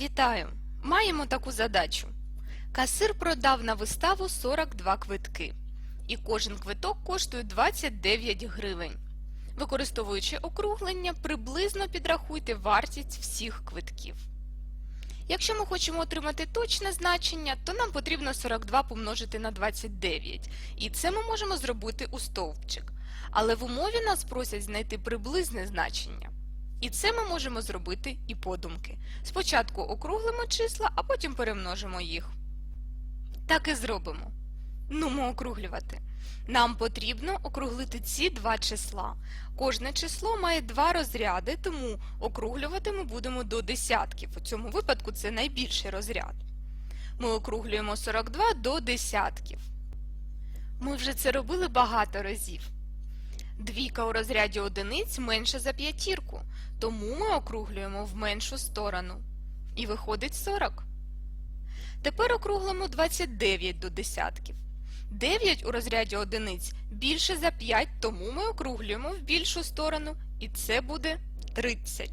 Вітаю! Маємо таку задачу. Касир продав на виставу 42 квитки, і кожен квиток коштує 29 гривень. Використовуючи округлення, приблизно підрахуйте вартість всіх квитків. Якщо ми хочемо отримати точне значення, то нам потрібно 42 помножити на 29, і це ми можемо зробити у стовпчик. Але в умові нас просять знайти приблизне значення. І це ми можемо зробити і подумки. Спочатку округлимо числа, а потім перемножимо їх. Так і зробимо. Нумо округлювати. Нам потрібно округлити ці два числа. Кожне число має два розряди, тому округлювати ми будемо до десятків. У цьому випадку це найбільший розряд. Ми округлюємо 42 до десятків. Ми вже це робили багато разів. Двійка у розряді одиниць менша за п'ятірку, тому ми округлюємо в меншу сторону. І виходить 40. Тепер округлимо 29 до десятків. 9 у розряді одиниць більше за 5, тому ми округлюємо в більшу сторону, і це буде 30.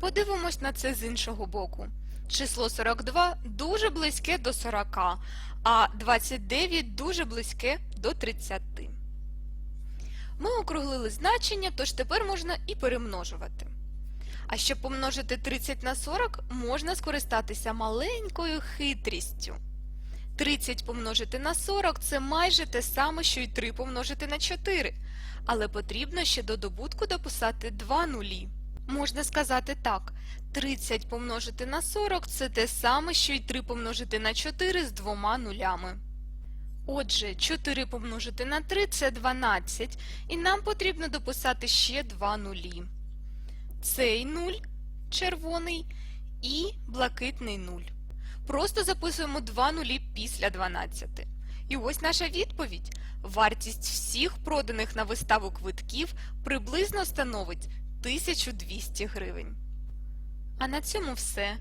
Подивимось на це з іншого боку. Число 42 дуже близьке до 40, а 29 дуже близьке до 30. Ми округлили значення, тож тепер можна і перемножувати. А щоб помножити 30 на 40, можна скористатися маленькою хитрістю. 30 помножити на 40 – це майже те саме, що й 3 помножити на 4. Але потрібно ще до добутку дописати 2 нулі. Можна сказати так, 30 помножити на 40 – це те саме, що й 3 помножити на 4 з двома нулями. Отже, 4 помножити на 3 – це 12, і нам потрібно дописати ще 2 нулі. Цей нуль, червоний, і блакитний нуль. Просто записуємо 2 нулі після 12. І ось наша відповідь. Вартість всіх проданих на виставу квитків приблизно становить 1200 гривень. А на цьому все.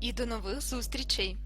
І до нових зустрічей!